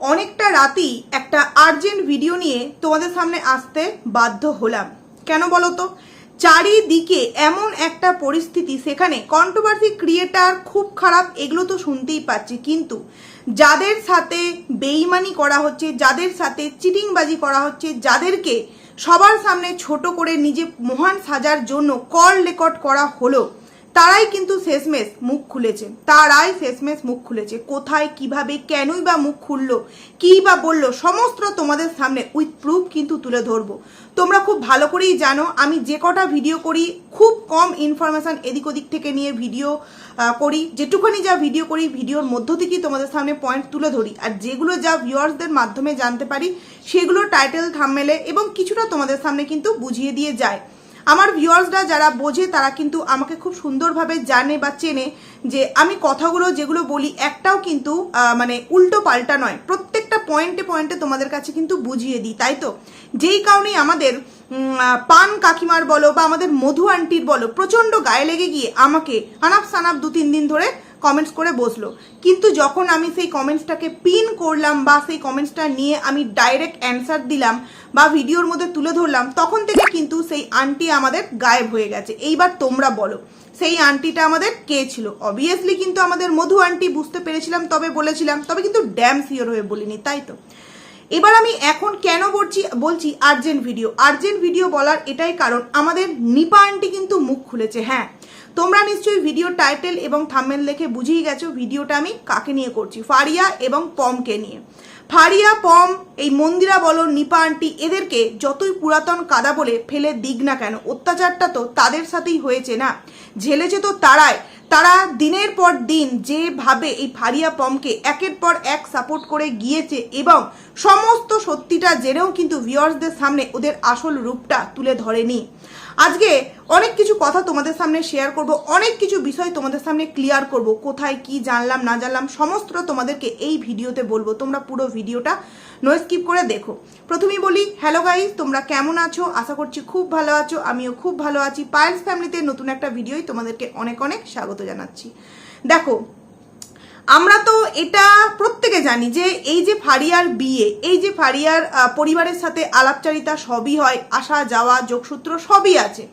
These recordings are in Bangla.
অনেকটা রাতেই একটা আর্জেন্ট ভিডিও নিয়ে তোমাদের সামনে আসতে বাধ্য হলাম। কেন বলো তো? চারিদিকে এমন একটা পরিস্থিতি, সেখানে কন্ট্রোভার্সি ক্রিয়েটার খুব খারাপ, এগুলো তো শুনতেই পাচ্ছি। কিন্তু যাদের সাথে বেইমানি করা হচ্ছে, যাদের সাথে চিটিংবাজি করা হচ্ছে, যাদেরকে সবার সামনে ছোট করে নিজে মহান সাজার জন্য কল রেকর্ড করা হলো তারাই কিন্তু শেষমেশ মুখ খুলেছে। তারাই শেষমেশ মুখ খুলেছে। কোথায়, কীভাবে, কেনই বা মুখ খুললো, কী বা বলল, সমস্ত তোমাদের সামনে উইথ প্রুফ কিন্তু তুলে ধরবো। তোমরা খুব ভালো করেই জানো, আমি যে কটা ভিডিও করি, খুব কম ইনফরমেশান এদিক ওদিক থেকে নিয়ে ভিডিও করি। যেটুখানি যা ভিডিও করি ভিডিওর মধ্য থেকেই তোমাদের সামনে পয়েন্ট তুলে ধরি। আর যেগুলো যা ভিউয়ার্সদের মাধ্যমে জানতে পারি, সেগুলো টাইটেল থামমেলে এবং কিছুটা তোমাদের সামনে কিন্তু বুঝিয়ে দিয়ে যায়। আমার ভিউয়ার্সরা যারা বোঝে, তারা কিন্তু আমাকে খুব সুন্দরভাবে জানে বা চেনে যে আমি কথাগুলো যেগুলো বলি, একটাও কিন্তু মানে উল্টো পাল্টা নয়। প্রত্যেকটা পয়েন্টে পয়েন্টে তোমাদের কাছে কিন্তু বুঝিয়ে দিই, তাই তো? যেই কারণেই আমাদের পান কাকিমার বলো বা আমাদের মধু আন্টির বলো, প্রচণ্ড গায়ে লেগে গিয়ে আমাকে আনাপ সানাপ দু তিন দিন ধরে কমেন্টস করে বসল। কিন্তু যখন আমি সেই কমেন্টসটাকে পিন করলাম বা সেই কমেন্টসটা নিয়ে আমি ডাইরেক্ট অ্যান্সার দিলাম বা ভিডিওর মধ্যে তুলে ধরলাম, তখন থেকে কিন্তু সেই আন্টি আমাদের গায়েব হয়ে গেছে। এইবার তোমরা বলো, সেই আন্টিটা আমাদের কে ছিল? অবভিয়াসলি কিন্তু আমাদের মধু আন্টি বুঝতে পেরেছিলাম, তবে বলেছিলাম, তবে কিন্তু ড্যাম সিওর হয়ে বলিনি, তাই তো? এবার আমি এখন কেন বলছি বলছি আর্জেন্ট ভিডিও আর্জেন্ট ভিডিও বলার এটাই কারণ, আমাদের নিপা আন্টি কিন্তু মুখ খুলেছে হ্যাঁ। তোমরা নিশ্চয়ই ভিডিও টাইটেল এবং থাম্বনেল দেখে বুঝেই গেছো ভিডিওটা আমি কাকে নিয়ে করছি, ফারিয়া এবং পমকে নিয়ে। ফারিয়া, পম, এই মন্দিরা বলো, নিপা আন্টি এদেরকে যতই পুরাতন কাদা বলে ফেলে দিক না কেন, অত্যাচারটা তো তাদের সাথেই হয়েছে না? ঝেলেছে তো তারাই। তারা দিনের পর দিন যেভাবে এই ফারিয়া, পমকে একের পর এক সাপোর্ট করে গিয়েছে এবং সমস্ত সত্যিটা জেনেও কিন্তু ভিউয়ার্সদের সামনে ওদের আসল রূপটা তুলে ধরেনি। আজকে অনেক কিছু কথা তোমাদের সামনে শেয়ার করব, অনেক কিছু বিষয় তোমাদের সামনে ক্লিয়ার করব, কোথায় কি জানলাম, না জানলাম, সমস্ত তোমাদেরকে এই ভিডিওতে বলব, তোমরা পুরো ভিডিওটা নো স্কিপ করে দেখো। প্রথমেই বলি হ্যালো গাইজ তোমরা কেমন আছো? আশা করছি খুব ভালো আছো, আমিও খুব ভালো আছি। পায়েলস ফ্যামিলিতে নতুন একটা ভিডিওই তোমাদেরকে অনেক অনেক স্বাগত জানাচ্ছি। দেখো আমরা তো এটা প্রত্যেকে জানি যে এই যে ফারিয়ার বিয়ে, এই যে ফারিয়ার পরিবারের সাথে আলাপচারিতা সবই হয়, আসা, যাওয়া, যোগসূত্র সবই আছে।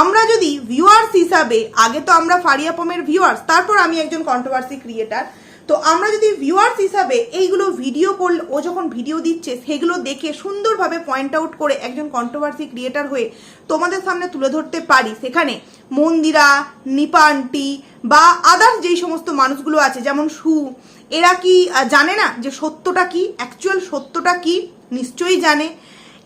আমরা যদি ভিউয়ার্স হিসাবে, আগে তো আমরা ফারিয়া পমের ভিউয়ার্স তারপর আমি একজন কন্ট্রোভার্সি ক্রিয়েটার তো আমরা যদি ভিউয়ার্স হিসাবে এইগুলো ভিডিও করলে, ও যখন ভিডিও দিচ্ছে, সেগুলো দেখে সুন্দরভাবে পয়েন্ট আউট করে একজন কন্ট্রোভার্সি ক্রিয়েটার হয়ে তোমাদের সামনে তুলে ধরতে পারি। সেখানে মন্দিরা, নিপা আন্টি বা আদার্স যেই সমস্ত মানুষগুলো আছে, যেমন সু, এরা কি জানে না যে সত্যটা কি? অ্যাকচুয়াল সত্যটা কি? নিশ্চয়ই জানে।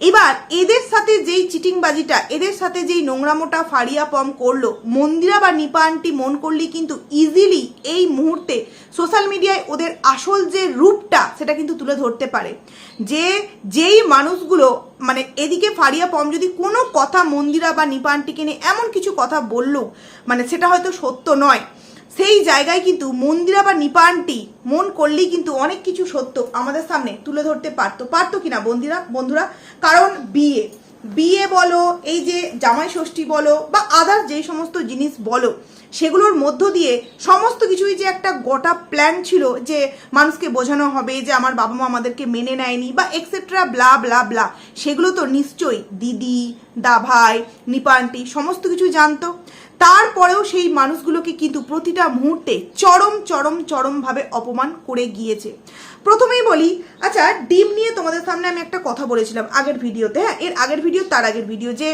এবার এদের সাথে যেই চিটিংবাজিটা, এদের সাথে যেই নোংরামোটা ফাড়িয়া পম করল, মন্দিরা বা নিপা আন্টি মন করলেই কিন্তু ইজিলি এই মুহূর্তে সোশ্যাল মিডিয়ায় ওদের আসল যে রূপটা, সেটা কিন্তু তুলে ধরতে পারে। যে, যেই মানুষগুলো মানে এদিকে ফারিয়া পম যদি কোনো কথা মন্দিরা বা নিপা আন্টিকে নিয়ে এমন কিছু কথা বলল মানে সেটা হয়তো সত্য নয়। সেই জায়গায় কিন্তু মন্দিরা বা নিপানটি মন করলেই কিন্তু অনেক কিছু সত্য আমাদের সামনে তুলে ধরতে পারতো। পারতো কিনা বন্দিরা, বন্ধুরা? কারণ বিয়ে। বিয়ে বলো, এই যে জামাই ষষ্ঠী বলো, বা আদার যেই সমস্ত জিনিস বলো, সেগুলোর মধ্য দিয়ে সমস্ত কিছুই যে একটা গোটা প্ল্যান ছিল যে মানুষকে বোঝানো হবে, যে আমার বাবা মা আমাদেরকে মেনে নেয়নি, বা এক্সেট্রা ব্লা ব্লা ব্লা সেগুলো তো নিশ্চয়ই দিদি, দাভাই নিপান্টি সমস্ত কিছু জানতো। তারপরেও সেই মানুষগুলোকে কিন্তু প্রতিটা মুহূর্তে চরম চরম, চরমভাবে অপমান করে গিয়েছে। প্রথমেই বলি আচ্ছা ডিম নিয়ে তোমাদের সামনে আমি একটা কথা বলেছিলাম আগের ভিডিওতে হ্যাঁ এর আগের ভিডিও, তার আগের ভিডিও যে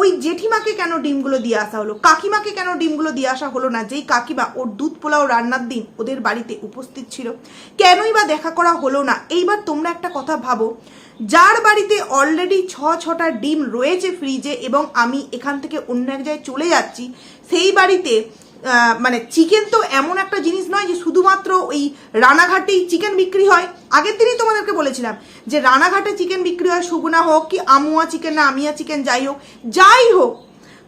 ওই জেঠিমাকে কেন ডিমগুলো দিয়ে আসা হলো, কাকিমাকে কেন ডিমগুলো দিয়ে আসা হলো না, যেই কাকিমা ওর দুধ পোলাও রান্নার দিন ওদের বাড়িতে উপস্থিত ছিল, কেনই বা দেখা করা হলো না? এইবার তোমরা একটা কথা ভাবো যার বাড়িতে অলরেডি ছ, ছটা ডিম রয়েছে ফ্রিজে এবং আমি এখান থেকে অন্য এক জায়গায় চলে যাচ্ছি, সেই বাড়িতে মানে চিকেন তো এমন একটা জিনিস নয় যে শুধুমাত্র ওই রানাঘাটেই চিকেন বিক্রি হয়। আগের দিনই তোমাদেরকে বলেছিলাম যে রানাঘাটে চিকেন বিক্রি হয়, সুগুনা হোক কি আমুয়া চিকেন না আমিয়া চিকেন যাই হোক যাই হোক,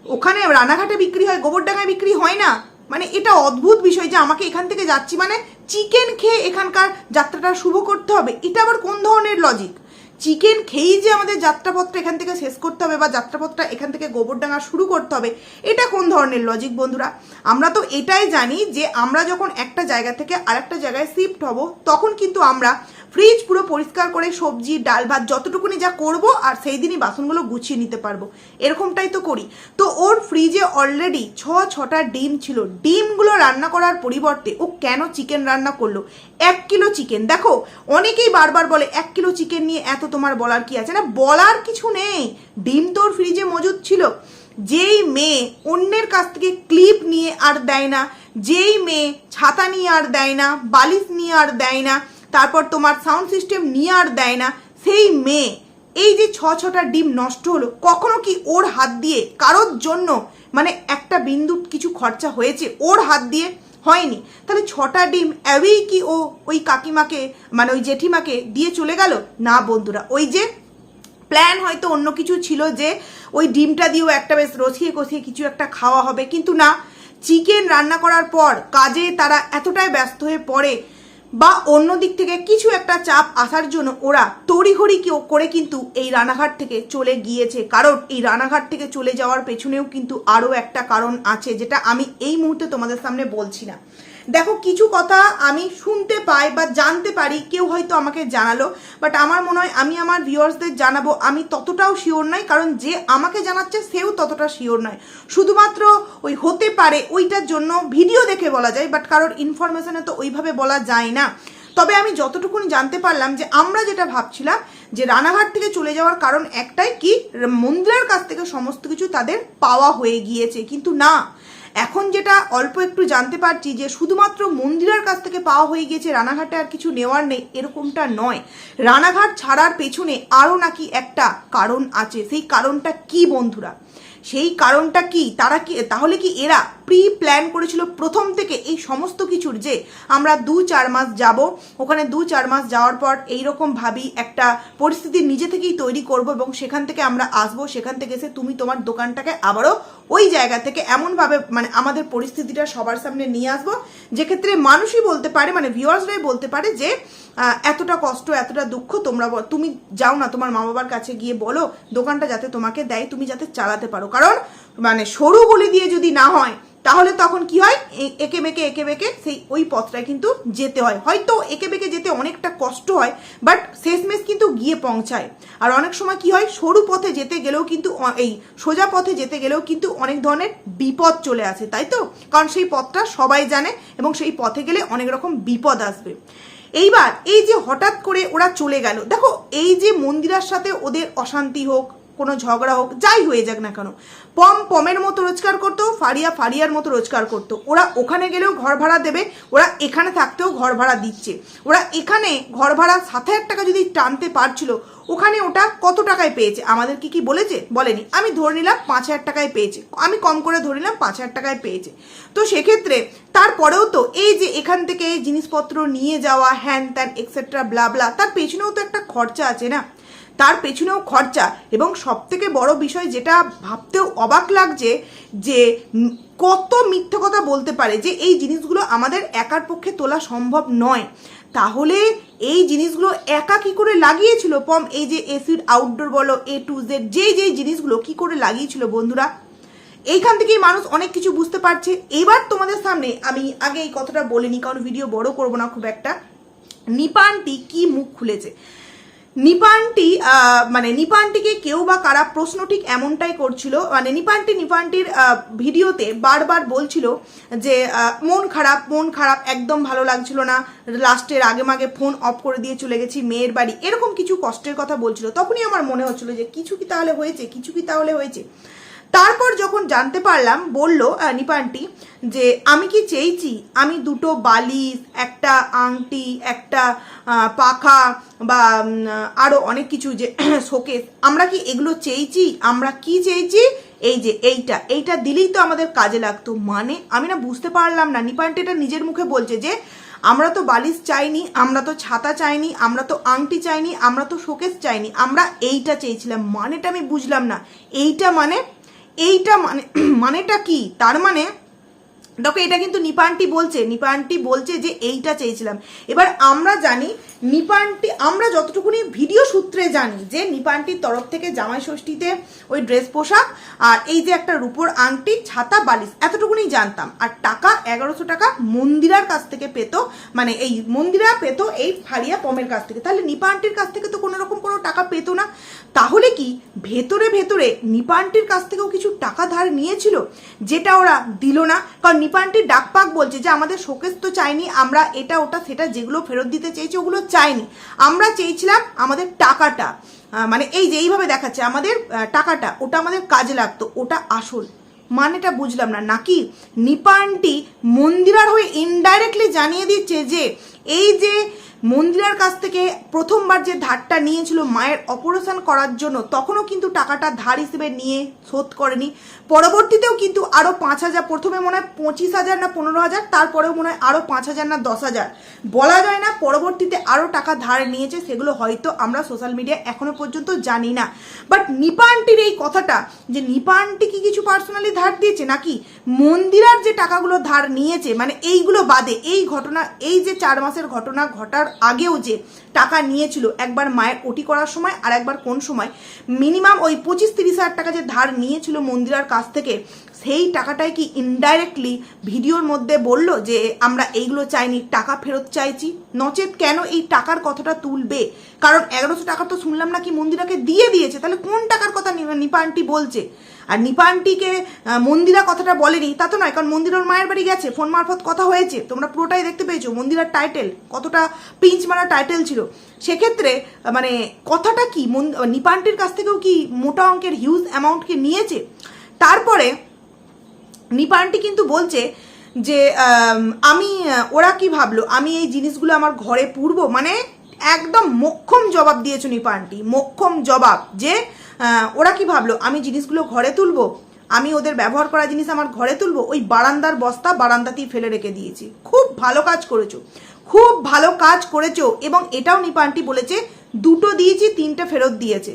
ওখানে রানাঘাটে বিক্রি হয়, গোবরডাঙ্গায় বিক্রি হয় না। মানে এটা অদ্ভুত বিষয় যে আমাকে এখান থেকে যাচ্ছি মানে চিকেন খেয়ে এখানকার যাত্রাটা শুভ করতে হবে। এটা আবার কোন ধরনের লজিক চিকেন খেয়েই যে আমাদের যাত্রাপত্র এখান থেকে শেষ করতে হবে বা যাত্রাপথটা এখান থেকে গোবরডাঙ্গা শুরু করতে হবে, এটা কোন ধরনের লজিক বন্ধুরা? আমরা তো এটাই জানি যে আমরা যখন একটা জায়গা থেকে আরেকটা জায়গায় শিফট হব, তখন কিন্তু আমরা ফ্রিজ পুরো পরিষ্কার করে সবজি, ডাল ভাত যতটুকুনি যা করব আর সেই দিনই বাসনগুলো গুছিয়ে নিতে পারব। এরকমটাই তো করি। তো ওর ফ্রিজে অলরেডি ছ, ছটা ডিম ছিল। ডিমগুলো রান্না করার পরিবর্তে ও কেন চিকেন রান্না করল? এক কিলো চিকেন দেখো, অনেকেই বারবার বলে, এক কিলো চিকেন নিয়ে এত তোমার বলার কি আছে? না, বলার কিছু নেই। ডিম তোর ফ্রিজে মজুদ ছিল। যেই মেয়ে অন্যের কাছ থেকে ক্লিপ নিয়ে আর দেয় না, যেই মেয়ে ছাতা নিয়ে আর দেয় না, বালিশ নিয়ে আর দেয় না তারপর তোমার সাউন্ড সিস্টেম নিয়ে আর দেয় না। সেই মেয়ে, এই যে ছ ছটা ডিম নষ্ট হলো, কখনো কি ওর হাত দিয়ে কারোর জন্য মানে একটা বিন্দু কিছু খরচা হয়েছে ওর হাত দিয়ে? হয়নি। তাহলে ছটা ডিম অ্যাবেই কি ও ওই কাকিমাকে মানে ওই জেঠিমাকে দিয়ে চলে গেল? না বন্ধুরা, ওই যে প্ল্যান হয়তো অন্য কিছু ছিল যে ওই ডিমটা দিয়েও একটা বেশ রসিয়ে কষিয়ে কিছু একটা খাওয়া হবে, কিন্তু না। চিকেন রান্না করার পর কাজে তারা এতটাই ব্যস্ত হয়ে পড়ে বা অন্য দিক থেকে কিছু একটা চাপ আসার জন্য ওরা তড়িঘড়ি কেউ করে কিন্তু এই রানাঘাট থেকে চলে গিয়েছে। কারণ এই রানাঘাট থেকে চলে যাওয়ার পেছনেও কিন্তু আরও একটা কারণ আছে, যেটা আমি এই মুহূর্তে তোমাদের সামনে বলছি না। দেখো, কিছু কথা আমি শুনতে পাই বা জানতে পারি, কেউ হয়তো আমাকে জানালো বাট আমার মনে হয় আমি আমার ভিউয়ার্সদের জানাব, আমি ততটাও শিওর নয় কারণ যে আমাকে জানাচ্ছে সেও ততটা শিওর নয়। শুধুমাত্র ওই হতে পারে ওইটার জন্য ভিডিও দেখে বলা যায় বাট কারোর ইনফরমেশনে তো ওইভাবে বলা যায় না। তবে আমি যতটুকুনি জানতে পারলাম যে আমরা যেটা ভাবছিলাম, যে রানাঘাট থেকে চলে যাওয়ার কারণ একটাই কি, মন্দিরের কাছ থেকে সমস্ত কিছু তাদের পাওয়া হয়ে গিয়েছে। কিন্তু না এখন যেটা অল্প একটু জানতে পারছি যে শুধুমাত্র মন্দিরের কাছ থেকে পাওয়া হয়ে গিয়েছে রানাঘাটে আর কিছু নেওয়ার নেই, এরকমটা নয়। রানাঘাট ছাড়ার পেছনে আরও নাকি একটা কারণ আছে। সেই কারণটা কি বন্ধুরা? সেই কারণটা কি? তারা কি, তাহলে কি এরা প্রি প্ল্যান করেছিল প্রথম থেকে এই সমস্ত কিছুর যে আমরা দু চার মাস যাব, ওখানে দু চার মাস যাওয়ার পর এইরকম ভাবি একটা পরিস্থিতি নিজে থেকেই তৈরি করব এবং সেখান থেকে আমরা আসব, সেখান থেকে এসে তুমি তোমার দোকানটাকে আবারও ওই জায়গা থেকে এমনভাবে মানে আমাদের পরিস্থিতিটা সবার সামনে নিয়ে আসব। যেক্ষেত্রে মানুষই বলতে পারে মানে ভিউয়ার্সরাই বলতে পারে যে এতটা কষ্ট, এতটা দুঃখ তোমরা তুমি যাও না, তোমার মা বাবার কাছে গিয়ে বলো, দোকানটা যাতে তোমাকে দেয়, তুমি যাতে চালাতে পারো। কারণ মানে সরু গলি দিয়ে যদি না হয় তাহলে তখন কি হয়? একে বেঁকে একে বেঁকে সেই ওই পথটায় কিন্তু যেতে হয়। হয়তো একে বেঁকে যেতে অনেকটা কষ্ট হয় বাট শেষমেশ কিন্তু গিয়ে পৌঁছায়। আর অনেক সময় কি হয়? সরু পথে যেতে গেলেও কিন্তু এই সোজা পথে যেতে গেলেও কিন্তু অনেক ধরনের বিপদ চলে আসে, তাই তো? কারণ সেই পথটা সবাই জানে এবং সেই পথে গেলে অনেক রকম বিপদ আসবে। এইবার এই যে হঠাৎ করে ওরা চলে গেল, দেখো এই যে মন্দিরার সাথে ওদের অশান্তি হোক, কোনো ঝগড়া হোক, যাই হয়ে যাক না কেন পম পমের মতো রোজগার করতো, ফারিয়া ফারিয়ার মতো রোজগার করতো। ওরা ওখানে গেলেও ঘর ভাড়া দেবে, ওরা এখানে থাকতেও ঘর ভাড়া দিচ্ছে। ওরা এখানে ঘর ভাড়া সাত হাজার টাকা যদি টানতে পারছিল, ওখানে ওটা কত টাকায় পেয়েছে? আমাদের কি কি বলেছে? বলেনি। আমি ধরে নিলাম পাঁচ হাজার টাকায় পেয়েছে। আমি কম করে ধরে নিলাম পাঁচ হাজার টাকায় পেয়েছে। তো সেক্ষেত্রে তারপরেও তো এই যে এখান থেকে জিনিসপত্র নিয়ে যাওয়া, হ্যান ত্যান এক্সেট্রা ব্লা ব্লা তার পেছনেও তো একটা খরচা আছে না? তার পেছনেও খরচা। এবং সব থেকে বড় বিষয় যেটা ভাবতেও অবাক লাগছে যে কত মিথ্যে কথা বলতে পারে যে এই জিনিসগুলো আমাদের একার পক্ষে তোলা সম্ভব নয়। তাহলে এই জিনিসগুলো একা কি করে লাগিয়েছিল? পম, এই যে এসিড আউটডোর বলো এ টু জেড যেই যেই জিনিসগুলো কি করে লাগিয়েছিল বন্ধুরা? এইখান থেকেই মানুষ অনেক কিছু বুঝতে পারছে। এবার তোমাদের সামনে আমি আগে এই কথাটা বলিনি, কারণ ভিডিও বড় করব না খুব একটা। নিপানটি কি মুখ খুলেছে? নিপানটি মানে নিপানটিকে কেউ বা কারা প্রশ্ন ঠিক এমনটাই করছিল মানে নিপানটি নিপানটির ভিডিওতে বারবার বলছিল যে মন খারাপ মন খারাপ, একদম ভালো লাগছিল না, লাস্টের আগে মাগে ফোন অফ করে দিয়ে চলে গেছি, মেয়ের বাড়ি, এরকম কিছু কষ্টের কথা বলছিল। তখনই আমার মনে হচ্ছিল যে, কিছু কি তাহলে হয়েছে, কিছু কি তাহলে হয়েছে? তারপর যখন জানতে পারলাম বলল নিপানটি যে আমি কি চেয়েছি? আমি দুটো বালিশ একটা আংটি একটা পাখা বা উম, আরও অনেক কিছু যে শোকেস। আমরা কি এগুলো চেয়েছি? আমরা কি চেয়েছি? এই যে এইটা। এইটা দিলেই তো আমাদের কাজে লাগতো। মানে আমি না বুঝতে পারলাম না। নিপানটি এটা নিজের মুখে বলছে যে আমরা তো বালিশ চাইনি আমরা তো ছাতা চাইনি আমরা তো আংটি চাইনি আমরা তো শোকেস চাইনি আমরা এইটা চেয়েছিলাম। মানেটা আমি বুঝলাম না। এইটা মানে এইটা মানে মানেটা কি? তার মানে দেখো, এটা কিন্তু নিপানটি বলছে নিপানটি বলছে যে এইটা চেয়েছিলাম। এবার আমরা জানি নিপানটি আমরা যতটুকুনি ভিডিও সূত্রে জানি যে নিপানটির তরফ থেকে জামাই ষষ্ঠীতে ওই ড্রেস পোশাক আর এই যে একটা রূপোর আংটি, ছাতা, বালিশ, এতটুকুনি জানতাম। আর টাকা, এগারোশো টাকা মন্দিরার কাছ থেকে পেতো মানে এই মন্দিরা পেতো এই ফারিয়া পমের কাছ থেকে। তাহলে নিপানটির কাছ থেকে তো কোনো রকম কোনো টাকা পেতো না। তাহলে কি ভেতরে ভেতরে নিপানটির কাছ থেকেও কিছু টাকা ধার নিয়েছিল, যেটা ওরা দিল না? কারণ নিপানটির ডাকপাক বলছে যে, আমাদের শোকেস তো চাইনি, আমরা এটা, ওটা, সেটা, যেগুলো ফেরত দিতে চেয়েছি, ওগুলো চাইনি। আমরা চেয়েছিলাম আমাদের টাকাটা। মানে এই যে, এইভাবে দেখাচ্ছে, আমাদের টাকাটা, ওটা আমাদের কাজে লাগতো, ওটা আসল। মানেটা বুঝলাম না। নাকি নিপানটি মন্দিরার হয়ে ইনডাইরেক্টলি জানিয়ে দিচ্ছে যে এই যে মন্দিরার কাছ থেকে প্রথমবার যে ধারটা নিয়েছিল মায়ের অপারেশন করার জন্য, তখনও কিন্তু টাকাটা ধার হিসেবে নিয়ে শোধ করেনি। পরবর্তীতেও কিন্তু আরও পাঁচ হাজার, প্রথমে মনে হয় পঁচিশ হাজার না পনেরো হাজার, তারপরেও মনে হয় আরও পাঁচ হাজার না দশ হাজার। বলা যায় না পরবর্তীতে আরও টাকা ধার নিয়েছে, সেগুলো হয়তো আমরা সোশ্যাল মিডিয়া এখনও পর্যন্ত জানি না। বাট নিপানটির এই কথাটা, যে নিপানটি কি কিছু পার্সোনালি ধার দিয়েছে নাকি? মন্দিরার যে টাকাগুলো ধার নিয়েছে মানে এইগুলো বাদে, এই ঘটনা, এই যে চার মাসের ঘটনা ঘটার আগেও যে টাকা নিয়েছিল, একবার মায়ের ওটি করার সময় আর একবার কোন সময়? মিনিমাম ওই পঁচিশ তিরিশ হাজার টাকা যে ধার নিয়েছিল মন্দিরার কাছ থেকে, সেই টাকাটাই কি ইনডাইরেক্টলি ভিডিওর মধ্যে বলল যে আমরা এইগুলো চাইনি, টাকা ফেরত চাইছি? নচেত কেন এই টাকার কথাটা তুলবে? কারণ এগারোশো টাকা তো শুনলাম নাকি মন্দিরাকে দিয়ে দিয়েছে, তাহলে কোন টাকার কথা নি- নিপানটি বলছে? আর নিপানটিকে মন্দিরা কথাটা বলেনি, তা তো নয়, কারণ মন্দিরার মায়ের বাড়ি গেছে, ফোন মারফত কথা হয়েছে, তোমরা পুরোটাই দেখতে পেয়েছ, মন্দিরার টাইটেল কতটা পিঞ্চ মারা টাইটেল ছিল। সেক্ষেত্রে মানে কথাটা কি নিপানটির কাছ থেকেও কি মোটা অঙ্কের হিউজ অ্যামাউন্টকে নিয়েছে? তারপরে, নিপানটি কিন্তু বলছে যে, আমি ওরা কি ভাবলো, আমি এই জিনিসগুলো আমার ঘরে পুরবো মানে একদম মোক্ষম জবাব দিয়েছ নিপানটি, মোক্ষম জবাব, যে ওরা কি ভাবলো? আমি জিনিসগুলো ঘরে তুলবো? আমি ওদের ব্যবহার করা জিনিস আমার ঘরে তুলবো? ওই বারান্দার বস্তা বারান্দাতেই ফেলে রেখে দিয়েছি। খুব ভালো কাজ করেছ। খুব ভালো কাজ করেছ এবং এটাও নিপানটি বলেছে, দুটো দিয়েছি, তিনটে ফেরত দিয়েছে।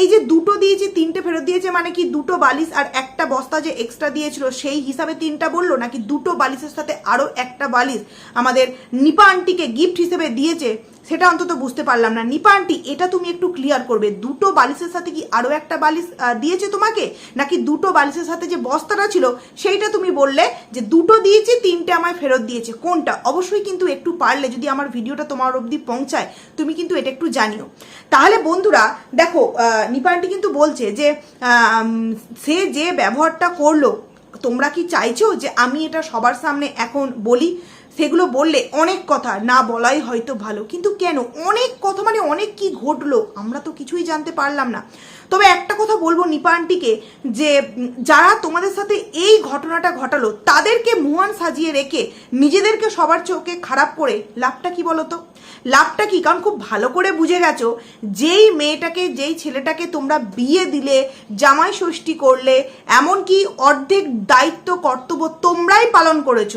এই যে দুটো দিয়েছি, তিনটে ফেরত দিয়েছে মানে কি দুটো বালিশ আর একটা বস্তা যে এক্সট্রা দিয়েছিল, সেই হিসাবে তিনটা বলল নাকি দুটো বালিশের সাথে আরও একটা বালিশ আমাদের নিপা আন্টিকে গিফট হিসেবে দিয়েছে? সেটা অন্তত বুঝতে পারলাম না। নিপা আন্টি এটা তুমি একটু ক্লিয়ার করবে। দুটো বালিশের সাথে কি আরও একটা বালিশ দিয়েছে তোমাকে? নাকি দুটো বালিশের সাথে যে বস্তাটা ছিল সেইটা তুমি বললে যে দুটো দিয়েছি তিনটে আমায় ফেরত দিয়েছে। কোনটা? অবশ্যই কিন্তু একটু পারলে যদি আমার ভিডিওটা তোমার অবধি পৌঁছায় তুমি কিন্তু এটা একটু জানিও। তাহলে বন্ধুরা দেখো আহ, নিপা আন্টি কিন্তু বলছে যে সে যে ব্যবহারটা করল তোমরা কি চাইছো যে আমি এটা সবার সামনে এখন বলি? সেগুলো বললে অনেক কথা, না বলাই হয়তো ভালো, কিন্তু কেন? অনেক কথা মানে অনেক কি ঘটলো, আমরা তো কিছুই জানতে পারলাম না। তবে একটা কথা বলব নিপা আন্টিকে, যে যারা তোমাদের সাথে এই ঘটনাটা ঘটালো, তাদেরকে মুহান সাজিয়ে রেখে নিজেদেরকে সবার চোখে খারাপ করে লাভটা কি বলো তো লাভটা কি? কারণ খুব ভালো করে বুঝে গেছো, যেই মেয়েটাকে, যেই ছেলেটাকে তোমরা বিয়ে দিলে, জামাই ষষ্ঠী করলে, এমনকি অর্ধেক দায়িত্ব, কর্তব্য তোমরাই পালন করেছ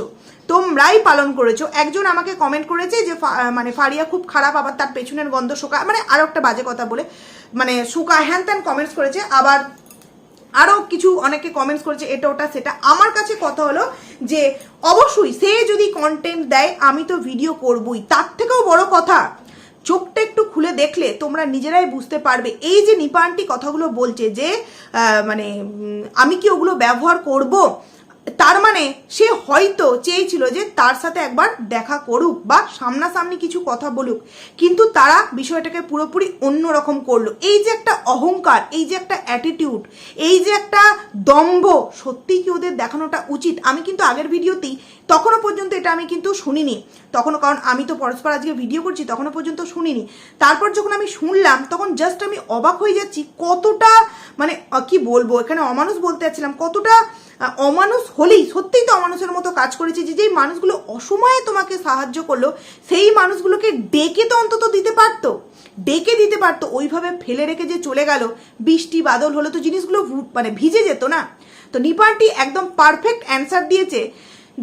তোমরাই পালন করেছ। একজন আমাকে কমেন্ট করেছে যে মানে ফারিয়া খুব খারাপ, আবার তার পেছনের গন্ধ শোকা মানে আরও একটা বাজে কথা বলে। মানে শোকা, হ্যান ত্যান কমেন্টস করেছে, আবার আরও কিছু অনেকে কমেন্টস করেছে, এটা, ওটা, সেটা। আমার কাছে কথা হলো যে, অবশ্যই সে যদি কন্টেন্ট দেয়, আমি তো ভিডিও করবই। তার থেকেও বড় কথা, চোখটা একটু খুলে দেখলে তোমরা নিজেরাই বুঝতে পারবে। এই যে নিপানটি কথাগুলো বলছে যে মানে আমি কি ওগুলো ব্যবহার করব? তার মানে সে হয়তো চেয়েছিল যে তার সাথে একবার দেখা করুক বা সামনাসামনি কিছু কথা বলুক। কিন্তু তারা বিষয়টাকে পুরোপুরি অন্যরকম করল। এই যে একটা অহংকার, এই যে একটা অ্যাটিটিউড এই যে একটা দম্ভ সত্যিই কি ওদের দেখানোটা উচিত? আমি কিন্তু আগের ভিডিওতেই, তখনও পর্যন্ত এটা আমি কিন্তু শুনিনি। তখনও কারণ আমি তো পরস্পর আজকে ভিডিও করছি, তখনও পর্যন্ত শুনিনি। তারপর যখন আমি শুনলাম, তখন জাস্ট আমি অবাক হয়ে যাচ্ছি কতটা মানে কি বলব? এখানে অমানুষ বলতে যাচ্ছিলাম, কতটা অমানুষ হলেই, সত্যিই তো অমানুষের মতো কাজ করেছে যে যেই মানুষগুলো অসময়ে তোমাকে সাহায্য করল, সেই মানুষগুলোকে ডেকে তো অন্তত দিতে পারতো। ডেকে দিতে পারতো, ওইভাবে ফেলে রেখে যে চলে গেল, বৃষ্টি, বাদল হলে তো জিনিসগুলো মানে ভিজে যেত না। তো নিপানটি একদম পারফেক্ট অ্যান্সার দিয়েছে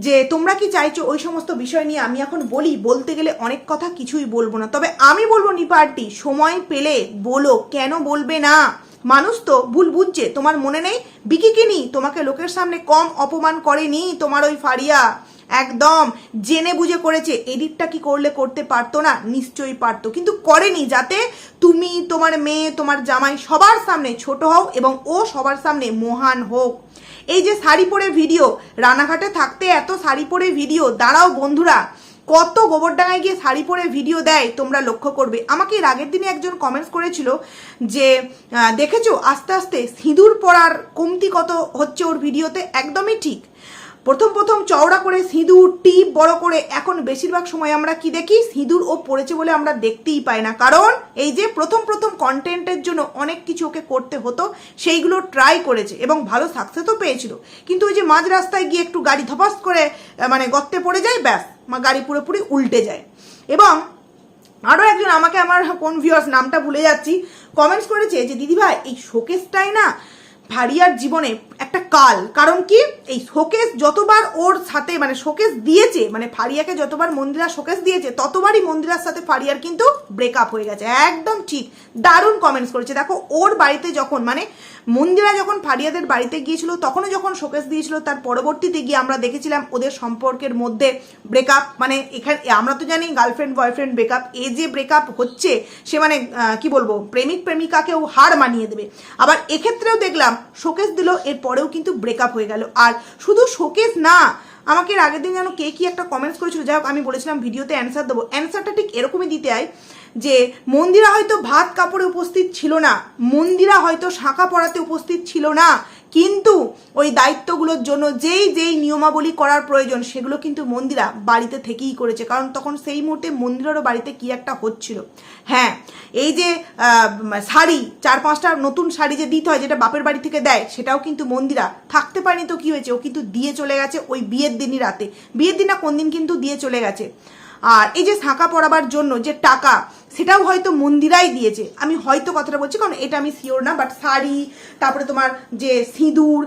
যে, তোমরা কি চাইছো ওই সমস্ত বিষয় নিয়ে? আমি এখন বলি, বলতে গেলে অনেক কথা কিছুই বলব না। তবে আমি বলব নিপারটি, সময় পেলে বলো, কেন বলবে না? মানুষ তো ভুল বুঝছে, তোমার মনে নেই? বিকিকিনি তোমাকে লোকের সামনে কম অপমান করেনি তোমার ওই ফারিয়া? একদম, জেনে বুঝে করেছে। এডিটটা কি করলে করতে পারতো না? নিশ্চয়ই পারতো। কিন্তু করেনি যাতে তুমি, তোমার মেয়ে, তোমার জামাই সবার সামনে ছোট হও এবং ও সবার সামনে মহান হোক। এই যে শাড়ি পরে ভিডিও, রানাঘাটে থাকতে এত শাড়ি পরে ভিডিও, দাঁড়াও বন্ধুরা। কত গোবরডাঙ্গায় গিয়ে শাড়ি পরে ভিডিও দেয়, তোমরা লক্ষ্য করবে। আমাকে এর আগের দিনে একজন কমেন্টস করেছিল যে দেখেছ, আস্তে আস্তে সিঁদুর পরার কমতি কত হচ্ছে ওর ভিডিওতে একদমই ঠিক। প্রথম প্রথম চওড়া করে সিঁদুর, টিপ বড় করে। এখন বেশিরভাগ সময় আমরা কি দেখি? সিঁদুর ও পড়েছে বলে আমরা দেখতেই পাই না। কারণ এই যে প্রথম প্রথম কন্টেন্টের জন্য অনেক কিছু ওকে করতে হতো, সেইগুলো ট্রাই করেছে এবং ভালো সাকসেসও পেয়েছিল। কিন্তু ওই যে মাঝ রাস্তায় গিয়ে একটু গাড়ি ধপাস করে মানে গর্তে পড়ে যায়, ব্যাস, মা গাড়ি পুরোপুরি উল্টে যায়। এবং আরও একজন আমাকে আমার কোন ভিউয়ার্স নামটা ভুলে যাচ্ছি কমেন্টস করেছে যে, দিদিভাই, এই শোকেসটাই না ভারিয়ার জীবনে একটা কাল। কারণ কি? এই শোকেস যতবার ওর সাথে মানে শোকেস দিয়েছে মানে ফারিয়াকে যতবার মন্দিরা শোকেস দিয়েছে, ততবারই মন্দিরার সাথে ফারিয়ার কিন্তু ব্রেকআপ হয়ে গেছে। একদম ঠিক। দারুণ কমেন্টস করেছে। দেখো, ওর বাড়িতে যখন মানে মন্দিরা যখন ফারিয়াদের বাড়িতে গিয়েছিল, তখনও যখন শোকেস দিয়েছিল, তার পরবর্তীতে গিয়ে আমরা দেখেছিলাম ওদের সম্পর্কের মধ্যে ব্রেকআপ মানে এখানে, আমরা তো জানি গার্লফ্রেন্ড বয়ফ্রেন্ড ব্রেকআপ এ যে ব্রেকআপ হচ্ছে, সে মানে কি বলব প্রেমিক প্রেমিকাকেও হার মানিয়ে দেবে। আবার এক্ষেত্রেও দেখলাম শোকেস দিল এর পরেও কিন্তু ব্রেকআপ হয়ে গেল। আর শুধু শোকেস না, আমাকে আগের দিন যেন কে কি একটা কমেন্টস করেছিল, যাই আমি বলেছিলাম ভিডিওতে অ্যান্সার দেবো। অ্যান্সারটা ঠিক এরকমই দিতে হয় যে, মন্দিরা হয়তো ভাত কাপড়ে উপস্থিত ছিল না, মন্দিরা হয়তো শাঁখা পড়াতে উপস্থিত ছিল না কিন্তু ওই দায়িত্বগুলোর জন্য যেই যেই নিয়মাবলী করার প্রয়োজন, সেগুলো কিন্তু মন্দিরা বাড়িতে থেকেই করেছে। কারণ তখন সেই মুহূর্তে মন্দিরেরও বাড়িতে কি একটা হচ্ছিল। হ্যাঁ এই যে শাড়ি, চার পাঁচটা নতুন শাড়ি যে দিতে হয়, যেটা বাপের বাড়ি থেকে দেয়, সেটাও কিন্তু মন্দিরা থাকতে পারেনি তো কি হয়েছে? ও কিন্তু দিয়ে চলে গেছে ওই বিয়ের দিনই রাতে। বিয়ের দিন না কোন দিন কিন্তু দিয়ে চলে গেছে। আর এই যে শাঁখা পড়াবার জন্য যে টাকা সেটাও হয়তো মন্দিরাই দিয়েছে। আমি হয়তো কথাটা বলছি, কারণ এটা আমি শিওর না বাট শাড়ি, তারপরে তোমার যে সিঁদুর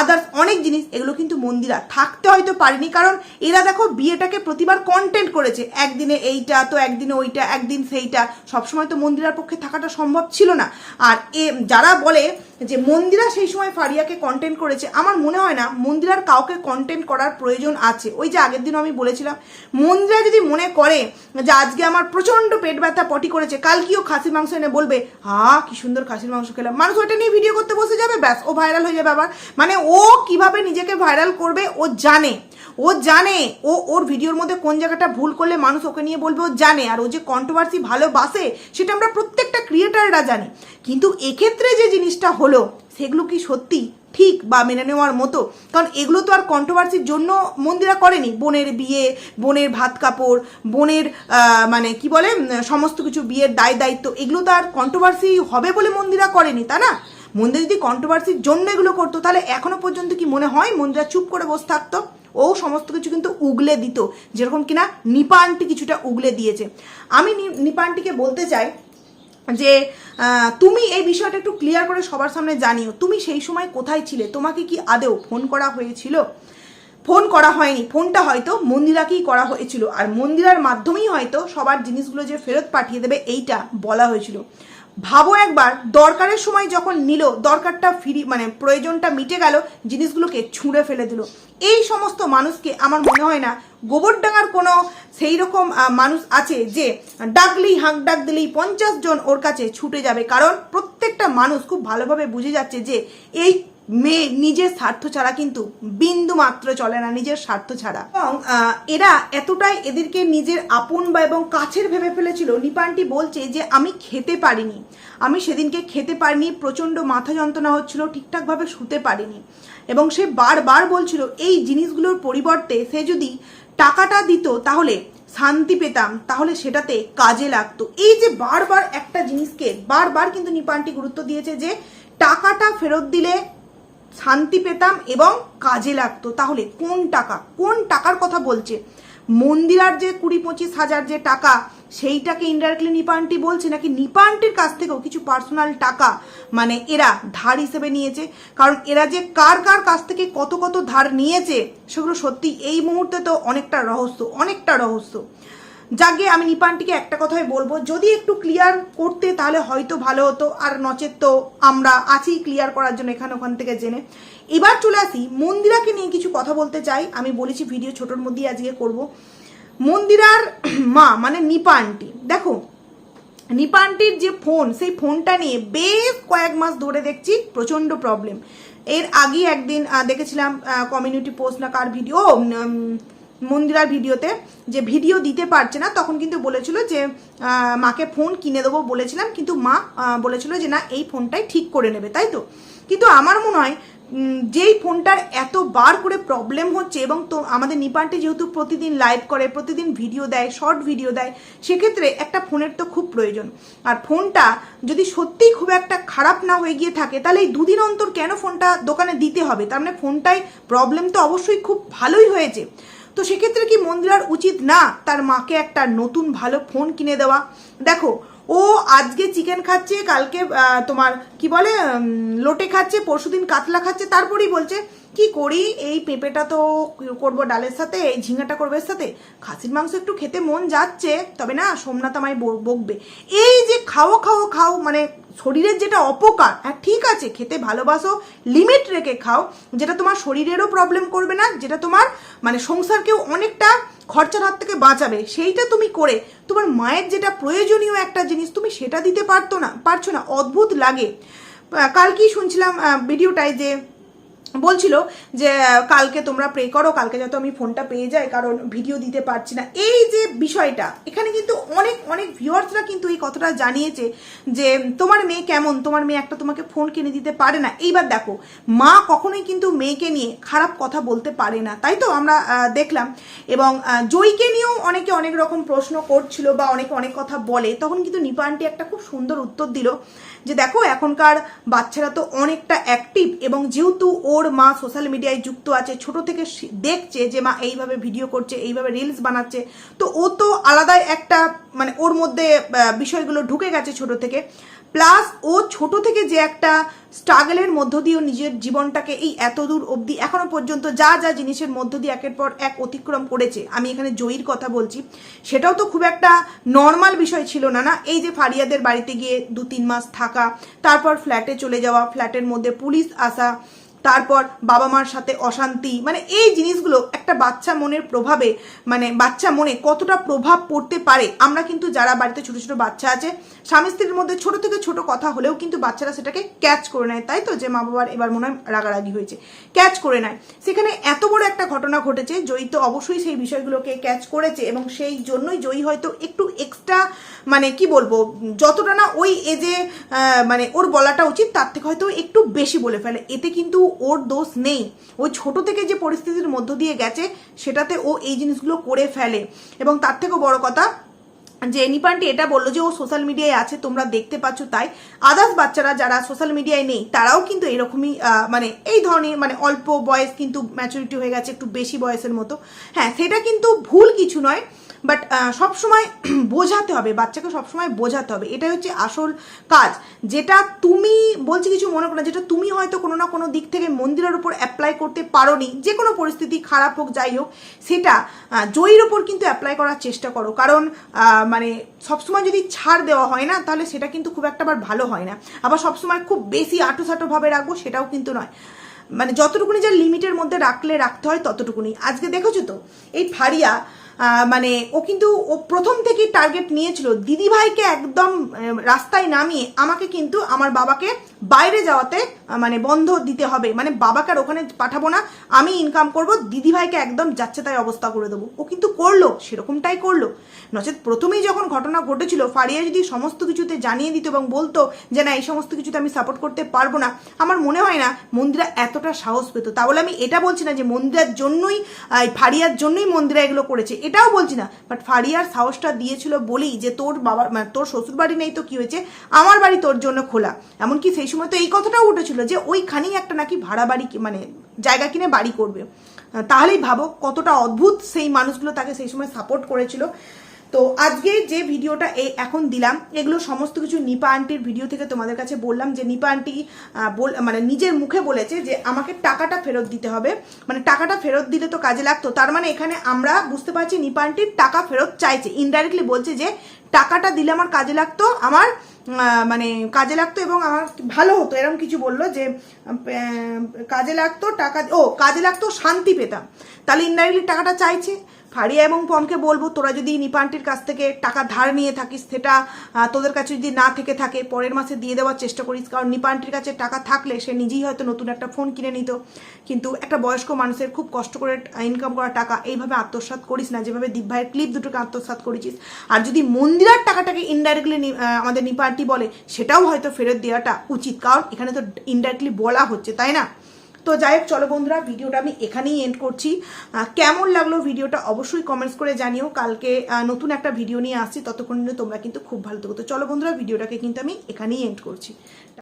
আদার্স অনেক জিনিস, এগুলো কিন্তু মন্দিরা থাকতে হয়তো পারেনি, কারণ এরা দেখো বিয়েটাকে প্রতিবার কন্টেন্ট করেছে। একদিনে এইটা, তো একদিনে ওইটা, একদিন সেইটা। সবসময় তো মন্দিরার পক্ষে থাকাটা সম্ভব ছিল না। আর এ, যারা বলে যে মন্দিরা সেই সময় ফারিয়াকে কন্টেন্ট করেছে, আমার মনে হয় না মন্দিরার কাউকে কন্টেন্ট করার প্রয়োজন আছে। ওই যে আগের দিনও আমি বলেছিলাম, মন্দিরা যদি মনে করে যে আজকে আমার প্রচণ্ড পেট ব্যথা পটি করেছে কাল কালকেও খাসির মাংস এনে বলবে হা কি সুন্দর খাসির মাংস খেলাম। মানুষ ওটা নিয়ে ভিডিও করতে বসে যাবে, ব্যাস, ও ভাইরাল হয়ে যাবে আবার। মানে ও কীভাবে নিজেকে ভাইরাল করবে, ও জানে। ও জানে ও, ওর ভিডিওর মধ্যে কোন জায়গাটা ভুল করলে মানুষ ওকে নিয়ে বলবে, ও জানে। আর ও যে কন্ট্রোভার্সি ভালোবাসে, সেটা আমরা প্রত্যেকটা ক্রিয়েটাররা জানি। কিন্তু এক্ষেত্রে যে জিনিসটা হলো, সেগুলো কি সত্যি? ঠিক বা মেনে নেওয়ার মতো। কারণ এগুলো তো আর কন্ট্রোভার্সির জন্য মন্দিরা করেনি। বোনের বিয়ে, বোনের ভাত কাপড়, বোনের মানে কি বলে সমস্ত কিছু বিয়ের দায় দায়িত্ব, এগুলো তো আর কন্ট্রোভার্সি হবে বলে মন্দিরা করেনি তা না? মন্দির যদি কন্ট্রোভার্সির জন্য এগুলো করতো, তাহলে এখনও পর্যন্ত কি মনে হয় মন্দিরা চুপ করে বসে থাকতো? ও সমস্ত কিছু কিন্তু উগলে দিত। যেরকম কিনা নিপা আন্টি কিছুটা উগলে দিয়েছে। আমি নি- নিপা আন্টিকে বলতে চাই যে তুমি এই বিষয়টা একটু ক্লিয়ার করে সবার সামনে জানিও। তুমি সেই সময় কোথায় ছিলে? তোমাকে কি আদেও ফোন করা হয়েছিল? ফোন করা হয়নি। ফোনটা হয়তো মন্দিরাকেই করা হয়েছিল। আর মন্দিরার মাধ্যমেই হয়তো সবার জিনিসগুলো যে ফেরত পাঠিয়ে দেবে, এইটা বলা হয়েছিল। ভাবো একবার, দরকারের সময় যখন নিল, দরকারটা ফিরি মানে প্রয়োজনটা মিটে গেল, জিনিসগুলোকে ছুঁড়ে ফেলে দিল। এই সমস্ত মানুষকে আমার মনে হয় না গোবরডাঙ্গার কোনো সেই রকম মানুষ আছে যে ডাকলেই হাঁক ডাক দিলেই পঞ্চাশ জন ওর কাছে ছুটে যাবে। কারণ প্রত্যেকটা মানুষ খুব ভালোভাবে বুঝে যাচ্ছে যে এই মেয়ে নিজের স্বার্থ ছাড়া কিন্তু বিন্দু মাত্র চলে না নিজের স্বার্থ ছাড়া। এবং এরা এতটাই এদেরকে নিজের আপন বা এবং কাছের ভেবে ফেলেছিল নিপানটি বলছে যে, আমি খেতে পারিনি। আমি সেদিনকে খেতে পারিনি প্রচণ্ড মাথা যন্ত্রণা হচ্ছিল, ঠিকঠাকভাবে শুতে পারিনি। এবং সে বারবার বলছিল, এই জিনিসগুলোর পরিবর্তে সে যদি টাকাটা দিত, তাহলে শান্তি পেতাম, তাহলে সেটাতে কাজে লাগতো। এই যে বারবার একটা জিনিসকে বারবার কিন্তু নিপানটি গুরুত্ব দিয়েছে যে, টাকাটা ফেরত দিলে শান্তি পেতাম এবং কাজে লাগতো। তাহলে কোন টাকা? কোন টাকার কথা বলছে? মন্দিরার যে কুড়ি পঁচিশ হাজার যে টাকা, সেইটাকে ইনডাইরেক্টলি নিপান্টি বলছে নাকি নিপান্টির কাছ থেকেও কিছু পার্সোনাল টাকা মানে এরা ধার হিসেবে নিয়েছে? কারণ এরা যে কার কার কাছ থেকে কত কত ধার নিয়েছে, সেগুলো সত্যি এই মুহূর্তে তো অনেকটা রহস্য অনেকটা রহস্য। যাকে আমি নিপানটিকে একটা কথাই বলব, যদি একটু ক্লিয়ার করতে তাহলে হয়তো ভালো হতো, আর নচেত তো আমরা আছি ক্লিয়ার করার জন্য এখানে ওখান থেকে জেনে। এবার চলে আসি, মন্দিরাকে নিয়ে কিছু কথা বলতে চাই। আমি বলেছি ভিডিও ছোটোর মধ্যেই আজকে করব। মন্দিরার মা মানে নিপা আন্টি দেখো নিপা আন্টির যে ফোন সেই ফোনটা নিয়ে বেশ কয়েক মাস ধরে দেখছি প্রচণ্ড প্রবলেম এর আগে একদিন দেখেছিলাম কমিউনিটি পোস্ট না কার ভিডিও মন্দিরার ভিডিওতে যে ভিডিও দিতে পারছে না, তখন কিন্তু বলেছিল যে মাকে ফোন কিনে দেবো বলেছিলাম, কিন্তু মা বলেছিল যে না, এই ফোনটাই ঠিক করে নেবে, তাই তো? কিন্তু আমার মনে হয় যেই ফোনটার এত বার করে প্রবলেম হচ্ছে এবং তো আমাদের নিপানটি যেহেতু প্রতিদিন লাইভ করে, প্রতিদিন ভিডিও দেয় শর্ট ভিডিও দেয়, সেক্ষেত্রে একটা ফোনের তো খুব প্রয়োজন। আর ফোনটা যদি সত্যিই খুব একটা খারাপ না হয়ে গিয়ে থাকে, তাহলে এই দুদিন অন্তর কেন ফোনটা দোকানে দিতে হবে? তার মানে ফোনটায় প্রবলেম তো অবশ্যই খুব ভালোই হয়েছে। তো সেক্ষেত্রে কি মন্দিরার উচিত না তার মাকে একটা নতুন ভালো ফোন কিনে দেওয়া? দেখো, ও আজকে চিকেন খাচ্ছে, কালকে তোমার, কি বলে লোটে খাচ্ছে, পরশুদিন কাতলা খাচ্ছে, তারপরেই বলছে কি করি? এই পেঁপেটা তো করব ডালের সাথে এই ঝিঙাটা করবে এর সাথে। খাসির মাংস একটু খেতে মন যাচ্ছে তবে না সোমনাথ আমায় বকবে। এই যে খাও খাও খাও মানে শরীরের যেটা অপকার হ্যাঁ ঠিক আছে খেতে ভালোবাসো লিমিট রেখে খাও যেটা তোমার শরীরেরও প্রবলেম করবে না যেটা তোমার মানে সংসারকেও অনেকটা খরচার হাত থেকে বাঁচাবে। সেইটা তুমি করে তোমার মায়ের যেটা প্রয়োজনীয় একটা জিনিস তুমি সেটা দিতে পারতো না পারছ না অদ্ভুত লাগে। আহ, কালকেই শুনছিলাম ভিডিওটায় যে বলছিল যে, কালকে তোমরা প্রে করো, কালকে যাতে আমি ফোনটা পেয়ে যাই, কারণ ভিডিও দিতে পারছি না। এই যে বিষয়টা, এখানে কিন্তু অনেক অনেক ভিউয়ার্সরা কিন্তু এই কথাটা জানিয়েছে যে, তোমার মেয়ে কেমন? তোমার মেয়ে একটা তোমাকে ফোন কিনে দিতে পারে না। এইবার দেখো, মা কখনোই কিন্তু মেয়েকে নিয়ে খারাপ কথা বলতে পারে না। তাই তো আমরা দেখলাম। এবং জয়কে নিয়েও অনেকে অনেক রকম প্রশ্ন করছিল বা অনেকে অনেক কথা বলে। তখন কিন্তু নিপানটি একটা খুব সুন্দর উত্তর দিল যে, দেখো, এখনকার বাচ্চারা তো অনেকটা অ্যাক্টিভ এবং যেহেতু ওর মা সোশ্যাল মিডিয়ায় যুক্ত আছে, ছোট থেকে দেখছে যে মা এইভাবে ভিডিও করছে, এইভাবে রিলস বানাচ্ছে। তো ও তো আলাদাই একটা মানে ওর মধ্যে বিষয়গুলো ঢুকে গেছে ছোট থেকে। প্লাস ও ছোট থেকে যে একটা স্ট্রাগলের মধ্য দিয়ে ও নিজের জীবনটাকে এই এত দূর অবধি, এখনও পর্যন্ত যা যা জিনিসের মধ্য দিয়ে একের পর এক অতিক্রম করেছে, আমি এখানে জয়ীর কথা বলছি, সেটাও তো খুব একটা নর্মাল বিষয় ছিল না না? এই যে ফারিয়াদের বাড়িতে গিয়ে দু তিন মাস থাকা, তারপর ফ্ল্যাটে চলে যাওয়া ফ্ল্যাটের মধ্যে পুলিশ আসা তারপর বাবা মার সাথে অশান্তি মানে এই জিনিসগুলো একটা বাচ্চা মনের প্রভাবে মানে বাচ্চা মনে কতটা প্রভাব পড়তে পারে। আমরা কিন্তু যারা বাড়িতে ছোট ছোট বাচ্চা আছে, স্বামী স্ত্রীর মধ্যে ছোট থেকে ছোট কথা হলেও কিন্তু বাচ্চারা সেটাকে ক্যাচ করে নেয়, তাই তো? যে মা বাবার এবার মনে হয় রাগারাগি হয়েছে। ক্যাচ করে নেয়। সেখানে এত বড় একটা ঘটনা ঘটেছে জয়ী তো অবশ্যই সেই বিষয়গুলোকে ক্যাচ করেছে এবং সেই জন্যই জয়ী হয়তো একটু এক্সট্রা মানে কি বলব, যতটা না ওই এজে মানে ওর বলাটা উচিত, তার থেকে হয়তো একটু বেশি বলে ফেলে। এতে কিন্তু ওর দোষ নেই। ওই ছোট থেকে যে পরিস্থিতির মধ্য দিয়ে গেছে, সেটাতে ও এই জিনিসগুলো করে ফেলে। এবং তার থেকেও বড় কথা, যে নিপানটি এটা বলল যে ও সোশ্যাল মিডিয়ায় আছে, তোমরা দেখতে পাচ্ছ তাই। আদার্স বাচ্চারা যারা সোশ্যাল মিডিয়ায় নেই, তারাও কিন্তু এরকমই মানে এই ধরনের মানে অল্প বয়স কিন্তু ম্যাচুরিটি হয়ে গেছে, একটু বেশি বয়সের মতো। হ্যাঁ সেটা কিন্তু ভুল কিছু নয়। বাট সবসময় বোঝাতে হবে, বাচ্চাকে সবসময় বোঝাতে হবে। এটাই হচ্ছে আসল কাজ। যেটা তুমি, বলছি কিছু মনে করো যেটা তুমি হয়তো কোনো না কোনো দিক থেকে মন্দিরের উপর অ্যাপ্লাই করতে পারোনি, যে কোনো পরিস্থিতি, খারাপ হোক, যাই হোক, সেটা জয়ীর ওপর কিন্তু অ্যাপ্লাই করার চেষ্টা করো। কারণ মানে সবসময় যদি ছাড় দেওয়া হয় না, তাহলে সেটা কিন্তু খুব একটা আবার ভালো হয় না। আবার সবসময় খুব বেশি আটো ভাবে রাখব, সেটাও কিন্তু নয়। মানে যতটুকুনি যে লিমিটের মধ্যে রাখলে রাখতে হয়, ততটুকুনি। আজকে দেখেছ তো, এই ফারিয়া মানে ও কিন্তু ও প্রথম থেকে টার্গেট নিয়েছিল। দিদিভাইকে একদম রাস্তায় নামিয়ে আমাকে কিন্তু আমার বাবাকে বাইরে যাওয়াতে মানে বন্ধ দিতে হবে। মানে বাবাকে আর ওখানে পাঠাবো না। আমি ইনকাম করব, দিদিভাইকে একদম যাচ্ছে তাই অবস্থা করে দেবো। ও কিন্তু করল, সেরকমটাই করল। নচেত প্রথমেই যখন ঘটনা ঘটেছিল, ফারিয়া যদি সমস্ত কিছুতে জানিয়ে দিত এবং বলতো যে, না, এই সমস্ত কিছুতে আমি সাপোর্ট করতে পারব না। আমার মনে হয় না, মন্দিরা এতটা সাহস পেত। তাহলে আমি এটা বলছি না যে, মন্দিরার জন্যই ফারিয়ার জন্যই মন্দিরা এগুলো করেছে। এটাও বলছি না বাট ফারিয়ার সাহসটা দিয়েছিল বলেই যে, তোর বাবার মানে তোর শ্বশুর বাড়ি নেই তো কি হয়েছে? আমার বাড়ি তোর জন্য খোলা। এমনকি সেই সময় তো এই কথাটাও উঠেছিল যে ওইখানেই একটা নাকি ভাড়া বাড়ি মানে জায়গা কিনে বাড়ি করবে। তাহলেই ভাবো কতটা অদ্ভুত সেই মানুষগুলো তাকে সেই সময় সাপোর্ট করেছিল। তো আজকে যে ভিডিওটা এই এখন দিলাম, এগুলো সমস্ত কিছু নিপা আন্টির ভিডিও থেকে তোমাদের কাছে বললাম যে নিপা আন্টি মানে নিজের মুখে বলেছে যে আমাকে টাকাটা ফেরত দিতে হবে। মানে টাকাটা ফেরত দিলে তো কাজে লাগতো। তার মানে এখানে আমরা বুঝতে পারছি নিপা আন্টির টাকা ফেরত চাইছে। ইনডাইরেক্টলি বলছে যে টাকাটা দিলে আমার কাজে লাগতো। আমার মানে কাজে লাগতো এবং আমার ভালো হতো। এরকম কিছু বলল যে কাজে লাগতো, টাকা, ও, কাজে লাগতো, শান্তি পেতাম। তাহলে ইনডাইরেক্টলি টাকাটা চাইছে। ফারিয়া এবং পনকে বলব, তোরা যদি নিপান্টির কাছ থেকে টাকা ধার নিয়ে থাকিস, সেটা তোদের কাছে যদি না থেকে থাকে, পরের মাসে দিয়ে দেওয়ার চেষ্টা করিস। কারণ নিপান্টির কাছে টাকা থাকলে সে নিজেই হয়তো নতুন একটা ফোন কিনে নিত। কিন্তু একটা বয়স্ক মানুষের খুব কষ্ট করে ইনকাম করা টাকা এইভাবে আত্মসাৎ করিস না। যেভাবে দীপ ভাইয়ের ক্লিপ দুটোকে আত্মসাৎ করেছিস। আর যদি মন্দিরার টাকাটাকে ইনডাইরেক্টলি আমাদের নিপান্টি বলে, সেটাও হয়তো ফেরত দেওয়াটা উচিত। কারণ এখানে তো ইনডাইরেক্টলি বলা হচ্ছে, তাই না? তো যাই হোক, চলো বন্ধুরা, ভিডিওটা আমি এখানেই এন্ড করছি। কেমন লাগল ভিডিওটা অবশ্যই কমেন্টস করে জানিও। কালকে নতুন একটা ভিডিও নিয়ে আসছি, ততক্ষণ তোমরা কিন্তু খুব ভালো থাকো। তো চলো বন্ধুরা, ভিডিওটাকে কিন্তু আমি এখানেই এন্ড করছি।